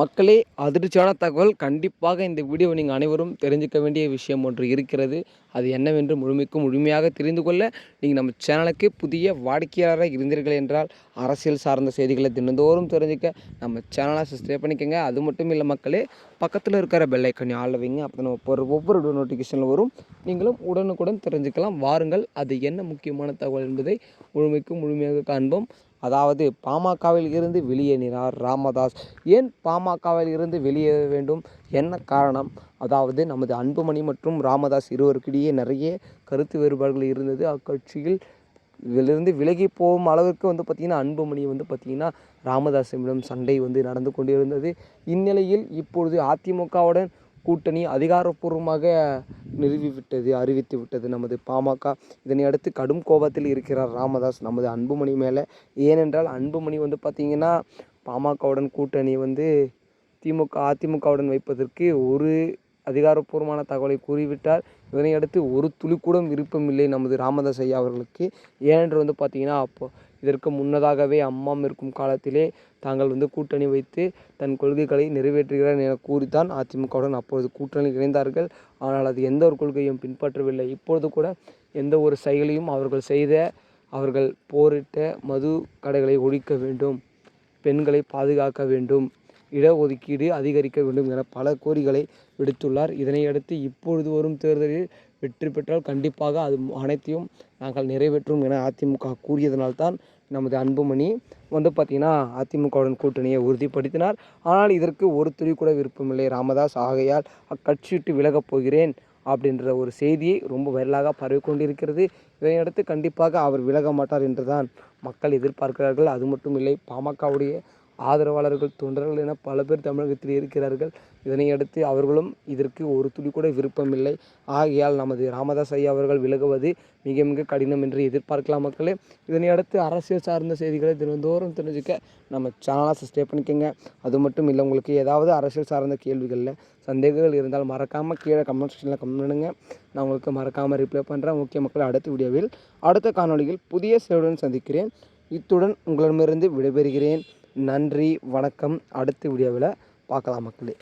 மக்களே அதிர்ச்சியான தகவல். கண்டிப்பாக இந்த வீடியோவை நீங்கள் அனைவரும் தெரிஞ்சுக்க வேண்டிய விஷயம் ஒன்று இருக்கிறது. அது என்னவென்று முழுமைக்கும் முழுமையாக தெரிந்து கொள்ள நீங்கள் நம்ம சேனலுக்கு புதிய வாடிக்கையாளராக இருந்தீர்கள் என்றால் அரசியல் சார்ந்த செய்திகளை தினந்தோறும் தெரிஞ்சுக்க நம்ம சேனலை சப்ஸ்கிரைப் பண்ணிக்கோங்க. அது மட்டும் இல்லை மக்களே பக்கத்தில் இருக்கிற பெல்லைக்கனி ஐக்கனை ஆள் வைங்க. அப்போ நம்ம போகிற ஒவ்வொரு நோட்டிஃபிகேஷனில் வரும். நீங்களும் உடனுக்குடன் தெரிஞ்சுக்கலாம். வாருங்கள். அது என்ன முக்கியமான தகவல் என்பதை முழுமைக்கும் முழுமையாக காண்போம். அதாவது பாமகவில் இருந்து வெளியேறினார் ராமதாஸ். ஏன் பாமகவில் இருந்து வெளியேற வேண்டும்? என்ன காரணம்? அதாவது நமது அன்புமணி மற்றும் ராமதாஸ் இருவருக்கிடையே நிறைய கருத்து வேறுபாடுகள் இருந்தது. அக்கட்சியில் இதிலிருந்து விலகி போகும் அளவிற்கு வந்து பார்த்திங்கன்னா அன்புமணி வந்து பார்த்திங்கன்னா ராமதாஸிடம் சண்டை வந்து நடந்து கொண்டிருந்தது. இந்நிலையில் இப்பொழுது அதிமுகவுடன் கூட்டணி அதிகாரப்பூர்வமாக நிறுவிவிட்டது அறிவித்து விட்டது நமது பாமக இதனை அடுத்து கடும் கோபத்தில் இருக்கிறார் ராமதாஸ். நமது அன்புமணி மேலே. ஏனென்றால் அன்புமணி வந்து பார்த்திங்கன்னா பாமகவுடன் கூட்டணி வந்து திமுக அதிமுகவுடன் வைப்பதற்கு ஒரு அதிகாரப்பூர்வமான தகவலை கூறிவிட்டார். இதனை அடுத்து ஒரு துளி கூட விருப்பமில்லை நமது ராமதாஸ் ஐயா அவர்களுக்கு. ஏனென்று வந்து பார்த்திங்கன்னா அப்போ இதற்கு முன்னதாகவே அம்மாம் இருக்கும் காலத்திலே தாங்கள் வந்து கூட்டணி வைத்து தன் கொள்கைகளை நிறைவேற்றுகிறார் என கூறித்தான் அதிமுகவுடன் அப்பொழுது கூட்டணி இணைந்தார்கள். ஆனால் அது எந்த ஒரு கொள்கையும் பின்பற்றவில்லை. இப்பொழுது கூட எந்த ஒரு செயலையும் அவர்கள் செய்த அவர்கள் போரிட்ட மது கடைகளை ஒழிக்க வேண்டும் பெண்களை பாதுகாக்க வேண்டும் இடஒதுக்கீடு அதிகரிக்க வேண்டும் என பல கோரிக்கைகளை விடுத்துள்ளார். இதனையடுத்து இப்பொழுது வரும் தேர்தலில் வெற்றி பெற்றால் கண்டிப்பாக அது அனைத்தையும் நாங்கள் நிறைவேற்றும் என அதிமுக கூறியதனால்தான் நமது அன்புமணி வந்து பார்த்திங்கன்னா அதிமுகவுடன் கூட்டணியை உறுதிப்படுத்தினார். ஆனால் இதற்கு ஒரு துளி கூட விருப்பமில்லை. ராமதாஸ் ஆகையால் அக்கட்சி விட்டு விலகப் போகிறேன் அப்படின்ற ஒரு செய்தியை ரொம்ப வைரலாக பரவி கொண்டிருக்கிறது. இதனையடுத்து கண்டிப்பாக அவர் விலக மாட்டார் என்றுதான் மக்கள் எதிர்பார்க்கிறார்கள். அது மட்டும் இல்லை பாமகவுடைய ஆதரவாளர்கள் தொண்டர்கள் என பல பேர் தமிழகத்தில் இருக்கிறார்கள். இதனையடுத்து அவர்களும் இதற்கு ஒரு துளி கூட விருப்பமில்லை. ஆகையால் நமது ராமதாஸ் ஐயா அவர்கள் விலகுவது மிக மிக கடினம் என்று எதிர்பார்க்கலாம் மக்களே. இதனையடுத்து அரசியல் சார்ந்த செய்திகளை தினந்தோறும் தெரிஞ்சுக்க நம்ம சேனலாக சப்ஸ்கிரைப் பண்ணிக்கோங்க. அது மட்டும் இல்லை உங்களுக்கு ஏதாவது அரசியல் சார்ந்த கேள்விகளில் சந்தேகங்கள் இருந்தால் மறக்காமல் கீழே கமெண்ட் செக்ஷனில் கமெண்ட் பண்ணுங்க. நான் உங்களுக்கு மறக்காமல் ரிப்ளை பண்ணுறேன் முக்கிய மக்கள் அடுத்த வீடியோவில் அடுத்த காணொளியில் புதிய சேவையுடன் சந்திக்கிறேன். இத்துடன் உங்களிடமிருந்து விடைபெறுகிறேன். நன்றி வணக்கம். அடுத்த வீடியோவில் பார்க்கலாம் மக்களே.